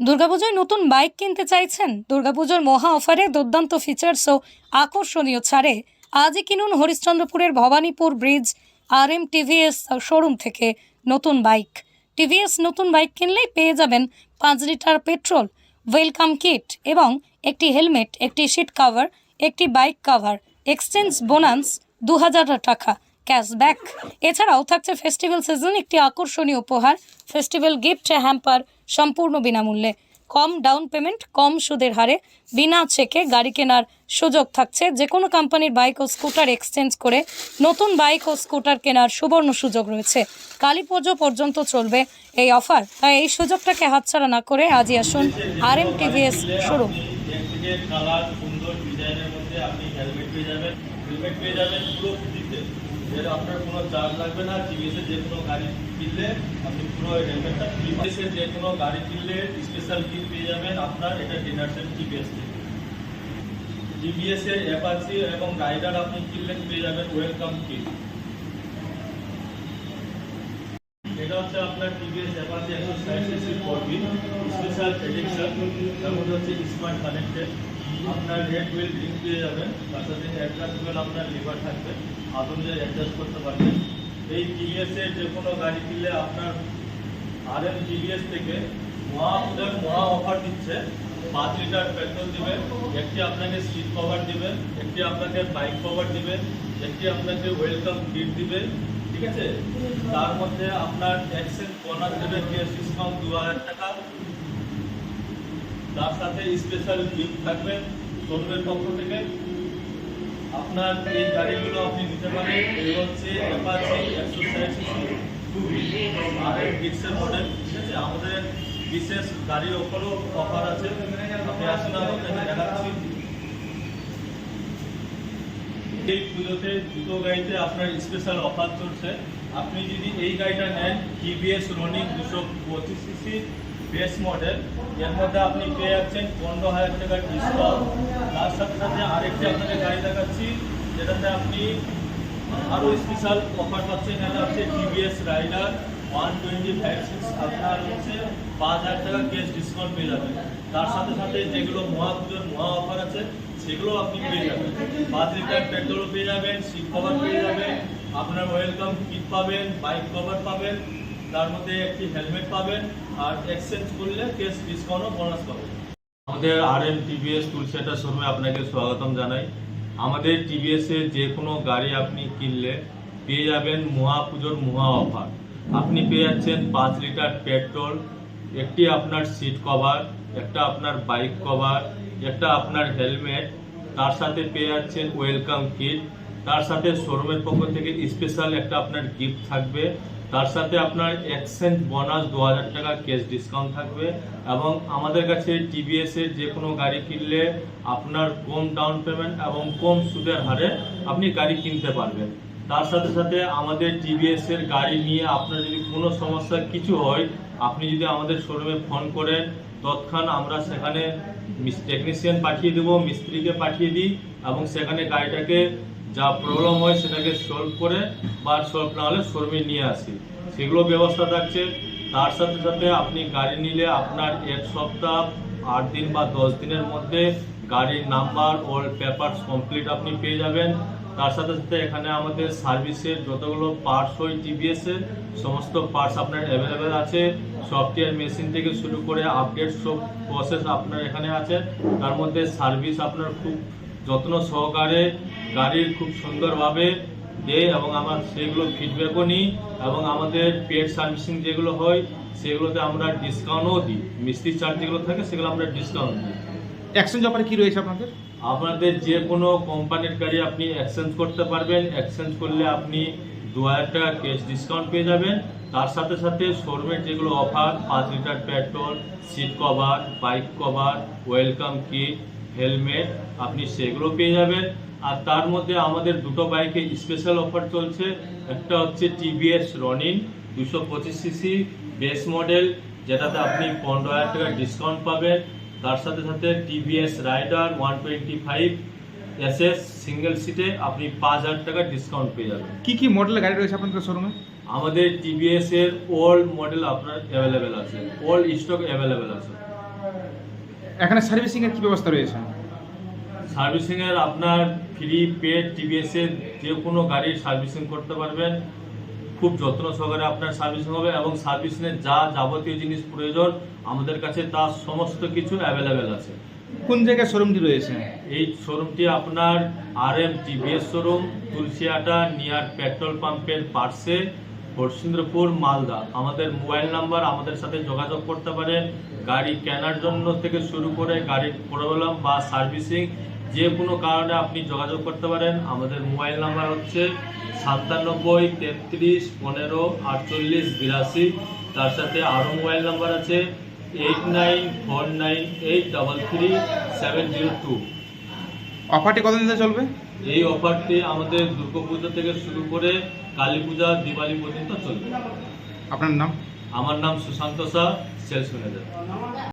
দুর্গাপুজোয় নতুন বাইক কিনতে চাইছেন? দুর্গাপুজোর মহা অফারে দুর্দান্ত ফিচার্স ও আকর্ষণীয় ছাড়ে আজই কিনুন হরিশ্চন্দ্রপুরের Bhabanipur bridge R M TVS showroom থেকে নতুন বাইক। টিভিএস নতুন বাইক কিনলেই পেয়ে যাবেন পাঁচ লিটার পেট্রোল ওয়েলকাম কিট এবং একটি হেলমেট একটি সিট কাভার একটি বাইক কাভার এক্সচেঞ্জ বোনান্স দু হাজার টাকা। ক্যাশব্যাক। এছাড়াও থাকছে ফেস্টিভ্যাল সিজন, একটি আকর্ষণীয় উপহার, ফেস্টিভ্যাল গিফট, হ্যাম্পার, সম্পূর্ণ বিনামূল্যে। কম ডাউন পেমেন্ট, কম সুদের হারে, বিনা চেকে গাড়ি কেনার সুযোগ থাকছে। যে কোনো কোম্পানির বাইক ও স্কুটার এক্সচেঞ্জ করে নতুন বাইক ও স্কুটার কেনার সুবর্ণ সুযোগ রয়েছে। কালী পুজো পর্যন্ত চলবে এই অফার। তাই এই সুযোগটাকে হাতছাড়া না করে আজই আসুন আর এম টিভিএস হেলমেট পেয়ে এর আপনার কোনো চার্জ লাগবে না টিভিএসের যে কোনো গাড়ি কিনলে আপনি পুরো হেলমেটটা ফ্রি টিভিএসের যে কোনো গাড়ি কিনলে স্পেশাল গিফট পেয়ে যাবেন, আপনার এটা ডিনার টিভিএস থেকে টিভিএস এর অ্যাপাচি এবং রাইডার আপনি কিনলে পেয়ে যাবেন ওয়েলকাম কিট এটা হচ্ছে আপনার টিভিএস অ্যাপাচি একশো ষাট স্পেশাল হচ্ছে স্মার্ট কানেক্টেড আপনার রেড হুইল রিং পেয়ে যাবেন তার সাথে অ্যাডজাস্টেবল আপনার লিভার থাকবে যে অ্যাডজাস্ট করতে পারবেন। এই টিভিএস এর যে কোনো গাড়ি কিনলে আপনার আর এম টিভিএস থেকে মহা পূজার মহা অফার দিচ্ছে। পাঁচ লিটার পেট্রোল দিবে, একটি আপনাকে সিট কভার দিবে, একটি আপনাকে বাইক কভার দিবে, একটি আপনাকে ওয়েলকাম কিট দিবে, ঠিক আছে? তার মধ্যে আপনার এক্সচেঞ্জ বোনাস দেবে গ্যাস ডিসকাউন্ট দু হাজার টাকা। তার সাথে স্পেশাল গিফট থাকবে শোরুমের পক্ষ থেকে। আপনার এই গাড়িগুলো আপনি নিতে পারেন। এই হচ্ছে অ্যাপাচি একশো ষাট মডেল ঠিক আছে? আমাদের বিশেষ গাড়ির ওপরও অফার আছে। আপনি আসুন দেখাচ্ছি। এই পুজোতে দুটো গাড়িতে আপনার স্পেশাল অফার চলছে। আপনি যদি এই গাড়িটা নেন টিভিএস রনিং দুশো পঁচিশ সিসি বেস মডেল। এর মধ্যে আপনি পেয়ে যাচ্ছেন পনেরো হাজার টাকার ডিসকাউন্ট তার সাথে সাথে আরেকটি আপনাকে গাড়ি দেখাচ্ছি, যেটাতে আপনি আরও স্পেশাল অফার পাচ্ছেন। এটা হচ্ছে TVS Raider one twenty five six আপনার হচ্ছে পাঁচ হাজার টাকা ক্যাশ ডিসকাউন্ট পেয়ে যাবেন। তার সাথে সাথে যেগুলো মহা পুজোর মহা অফার আছে সেগুলো আপনি পেয়ে যাবেন। পাঁচ লিটার পেট্রোলও পেয়ে যাবেন সিট কভার পেয়ে যাবেন। আপনার ওয়েলকাম কিট পাবেন বাইক কভার পাবেন। তার মধ্যে একটি হেলমেট পাবেন আর এক্সচেঞ্জ করলে ক্যাশ ডিসকাউন্টও বোনাস পাবেন। আমাদের R M TVS tool centre শোরুমে আপনাকে স্বাগতম জানাই। আমাদের টিভিএস এর যে কোনো গাড়ি আপনি কিনলে পেয়ে যাবেন মহা পুজোর মহা অফার আপনি পেয়ে যাচ্ছেন পাঁচ লিটার পেট্রোল একটি আপনার সিট কভার একটা আপনার বাইক কভার একটা আপনার হেলমেট তার সাথে পেয়ে যাচ্ছেন ওয়েলকাম কিট তার সাথে শোরুমের পক্ষ থেকে স্পেশাল একটা আপনার গিফট থাকবে। তার সাথে আপনার এক্সচেঞ্জ বোনাস দু হাজার টাকা ক্যাশ ডিসকাউন্ট থাকবে এবং আমাদের কাছে টিভিএস এর যে কোনো গাড়ি কিনলে আপনার কম ডাউন পেমেন্ট এবং কম সুদের হারে আপনি গাড়ি কিনতে পারবেন। তার সাথে সাথে আমাদের টিভিএস এর গাড়ি নিয়ে আপনার যদি কোনো সমস্যা কিছু হয়, আপনি যদি আমাদের শোরুমে ফোন করেন, তৎক্ষণ আমরা সেখানে টেকনিশিয়ান পাঠিয়ে দেবো, মিস্ত্রিকে পাঠিয়ে দিই এবং সেখানে গাড়িটাকে যা প্রবলেম হয় সেটাকে সলভ করে বা সলভ না হলে শোরুমে নিয়ে আসি। সেগুলো ব্যবস্থা থাকছে। তার সাথে সাথে আপনি গাড়ি নিলে আপনার এক সপ্তাহ, আট দিন বা দশ দিনের মধ্যে গাড়ির নাম্বার ওল পেপারস কমপ্লিট আপনি পেয়ে যাবেন। তার সাথে সাথে এখানে আমাদের সার্ভিসের যতগুলো পার্টস হয় টিভিএসের সমস্ত পার্টস আপনার অ্যাভেলেবেল আছে। সফটওয়্যার মেশিন থেকে শুরু করে আপডেট সব প্রসেস আপনার এখানে আছে। তার মধ্যে সার্ভিস আপনার খুব যত্ন সহকারে গাড়ির খুব সুন্দরভাবে দেয় এবং আমার সেগুলো ফিডব্যাকও নিই এবং আমাদের পেড সার্ভিসিং যেগুলো হয় সেগুলোতে আমরা ডিসকাউন্টও দিই। মিস্ত্রি চার্জ যেগুলো থাকে সেগুলো আমরা ডিসকাউন্ট দিই। এক্সচেঞ্জ অফারে কী রয়েছে আপনাদের? আপনাদের যে কোনো কোম্পানির গাড়ি আপনি এক্সচেঞ্জ করতে পারবেন। এক্সচেঞ্জ করলে আপনি দু হাজার টাকা ক্যাশ ডিসকাউন্ট পেয়ে যাবেন। তার সাথে সাথে শোরুমের যেগুলো অফার পাঁচ litre petrol seat cover bike cover welcome kit helmet আপনি সেগুলো পেয়ে যাবেন। আর তার মধ্যে আমাদের দুটো বাইকে স্পেশাল অফার চলছে। একটা হচ্ছে টিভিএস রনিন দুশো পঁচিশ সিসি বেস মডেল যেটাতে আপনি পনেরো হাজার টাকা ডিসকাউন্ট পাবেন। তার সাথে সাথে TVS Raider one twenty five SS single সিটে আপনি পাঁচ হাজার টাকা ডিসকাউন্ট পেয়ে যাবেন। কি কি মডেলের গাড়ি রয়েছে আপনাদের শোরুমে আমাদের টিভিএস এর ওল্ড মডেল আপনার অ্যাভেলেবেল আছে। ওল্ড স্টক অ্যাভেলেবেল আছে। এখানে সার্ভিসিংয়ের কি ব্যবস্থা রয়েছে? সার্ভিসিংয়ের আপনার ফ্রি পেড টিভিএসের যে কোনো গাড়ির সার্ভিসিং করতে পারবেন। খুব যত্ন সহকারে আপনার সার্ভিসিং হবে এবং সার্ভিসিংয়ের যা যাবতীয় জিনিস প্রয়োজন আমাদের কাছে তার সমস্ত কিছু অ্যাভেলেবেল আছে। কোন জায়গায় শোরুমটি রয়েছে? এই শোরুমটি আপনার R M TVS showroom তুলসিয়াটা near petrol পাম্পের পার্শ্বে হরসিন্দ্রপুর মালদা। আমাদের মোবাইল নাম্বার, আমাদের সাথে যোগাযোগ করতে পারেন। গাড়ি কেনার জন্য থেকে শুরু করে গাড়ির প্রবলেম বা সার্ভিসিং, যে কোনো কারণে আপনি যোগাযোগ করতে পারেন। আমাদের মোবাইল নাম্বার হচ্ছে সাতানব্বই, তেত্রিশ, পনেরো, আটচল্লিশ, বিরাশি। তার সাথে আরও মোবাইল নাম্বার আছে, eight nine four nine eight double three seven zero two. অফারটি কতদিন ধরে চলবে? এই অফারটি আমাদের দুর্গাপুজো থেকে শুরু করে কালী পূজা দিওয়ালি পর্যন্ত চলবে। আপনার নাম? আমার নাম সুশান্ত শাহ সেলস ম্যানেজার